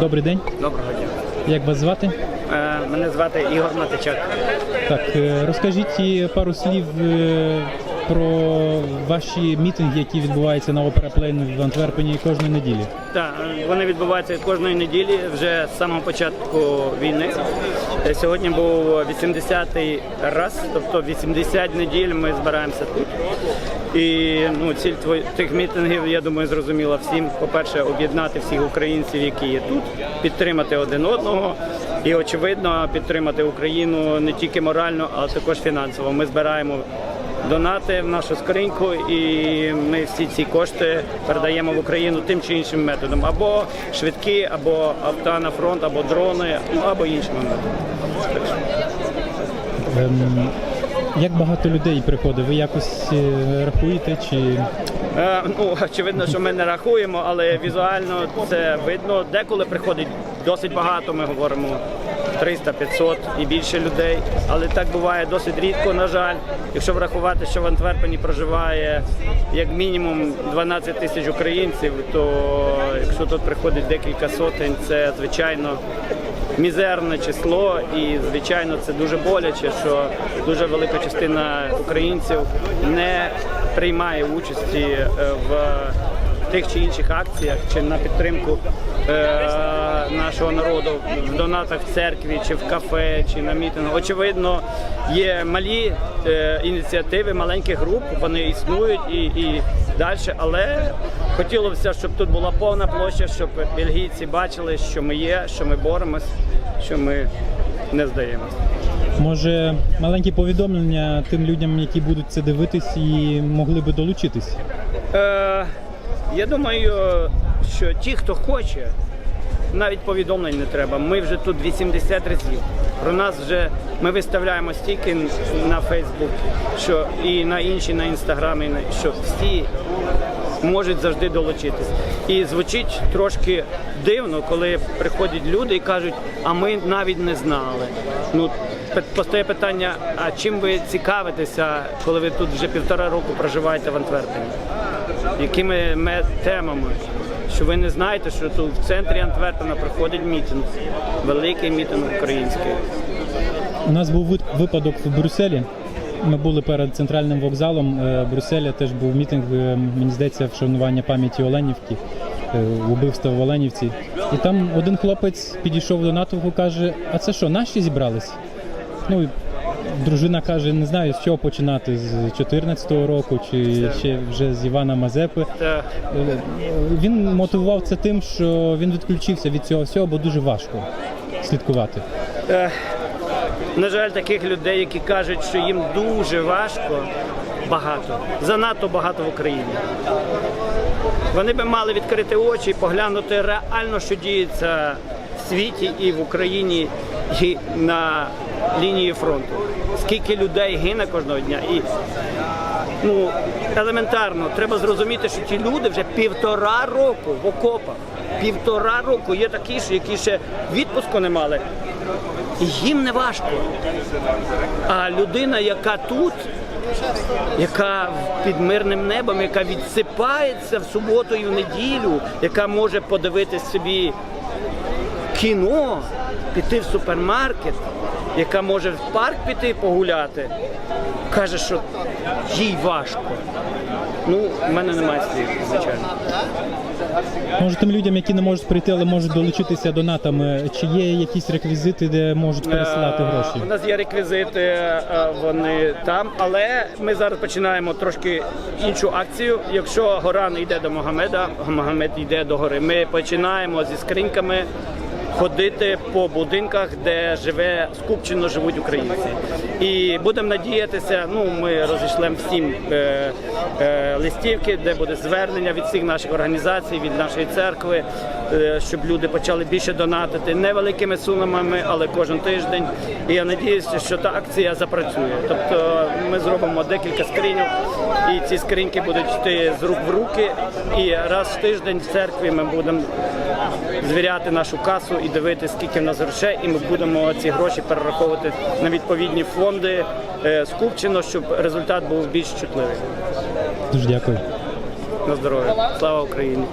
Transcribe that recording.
Добрий день. Доброго дня. Як вас звати? Е, мене звати Ігор Матичак. Так, е, розкажіть пару слів е, про ваші мітинги, які відбуваються на Опера Плейн в Антверпені кожної неділі. Так, вони відбуваються кожної неділі вже з самого початку війни. Е, Сьогодні був 80-й раз, тобто 80 неділь ми збираємося тут. І ну, ціль тво- тих мітингів, я думаю, зрозуміла всім. По-перше, об'єднати всіх українців, які є тут, підтримати один одного. І очевидно, підтримати Україну не тільки морально, а також фінансово. Ми збираємо донати в нашу скриньку, і ми всі ці кошти передаємо в Україну тим чи іншим методом, або швидкі, або авто на фронт, або дрони, ну, або іншими методами. Ем, як багато людей приходить? Ви якось е, рахуєте чи е, ну, очевидно, що ми не рахуємо, але візуально це видно. Деколи приходить досить багато. Ми говоримо 300-500 і більше людей. Але так буває досить рідко, на жаль. Якщо врахувати, що в Антверпені проживає як мінімум 12 тисяч українців, то якщо тут приходить декілька сотень, це звичайно мізерне число, і звичайно це дуже боляче, що дуже велика частина українців не приймає участі е, в тих чи інших акціях чи на підтримку е, нашого народу в донатах в церкві, чи в кафе, чи на мітингу. Очевидно, є малі е, ініціативи маленьких груп, вони існують і, і далі. Але хотілося, щоб тут була повна площа, щоб бельгійці бачили, що ми є, що ми боремось, що ми не здаємося. може маленькі повідомлення тим людям, які будуть це дивитись і могли би долучитись? Е, я думаю, що ті, хто хоче, навіть повідомлень не треба. Ми вже тут 80 разів. Про нас вже ми виставляємо стільки на Фейсбук, що і на інші, на інстаграмі, що всі можуть завжди долучитись. І звучить трошки дивно, коли приходять люди і кажуть, а ми навіть не знали. Ну, постає питання, а чим ви цікавитеся, коли ви тут вже півтора року проживаєте в Антверпені? Якими ме- темами? Що ви не знаєте, що тут в центрі Антверпена проходить мітинг, великий мітинг український. У нас був випадок в Брюсселі. Ми були перед центральним вокзалом е, Брюсселя. Теж був мітинг, е, мені здається, вшанування пам'яті Оленівки, е, убивства в Оленівці. І там один хлопець підійшов до натовпу, каже: А це що, наші зібрались? Ну дружина каже: не знаю, з чого починати з 14-го року, чи ще вже з Івана Мазепи. Е, Він мотивував це тим, що він відключився від цього всього, бо дуже важко слідкувати. е, на жаль, таких людей, які кажуть, що їм дуже важко, багато, занадто багато в Україні. Вони би мали відкрити очі і поглянути реально, що діється в світі і в Україні, і на лінії фронту. Скільки людей гине кожного дня. І ну, елементарно, треба зрозуміти, що ті люди вже півтора року в окопах. Півтора року є такі, ж, які ще відпуску не мали. І їм не важко. А людина, яка тут, яка під мирним небом, яка відсипається в суботу і в неділю, яка може подивитись собі кіно, піти в супермаркет, яка може в парк піти погуляти, каже, що їй важко. Ну, в мене немає слів, звичайно. Може, тим людям, які не можуть прийти, але можуть долучитися донатами, чи є якісь реквізити, де можуть пересилати Е, гроші? У нас є реквізити, е, вони там, але ми зараз починаємо трошки іншу акцію. Якщо гора не йде до Могамеда, Могамед йде до гори. Ми починаємо зі скриньками. Ходити по будинках, де живе скупчено живуть українці, і будемо надіятися. Ну ми розійшлемо всім е, е, листівки, де буде звернення від всіх наших організацій, від нашої церкви, е, щоб люди почали більше донатити невеликими сумами, але кожен тиждень. І я надіюся, що та акція запрацює. Тобто ми зробимо декілька скриньок, і ці скриньки будуть йти з рук в руки. І раз в тиждень в церкві ми будемо звіряти нашу касу і дивитися, скільки в нас грошей, і ми будемо ці гроші перераховувати на відповідні фонди е, скупчено, щоб результат був більш чутливий. Дуже дякую. На здоров'я. Слава Україні!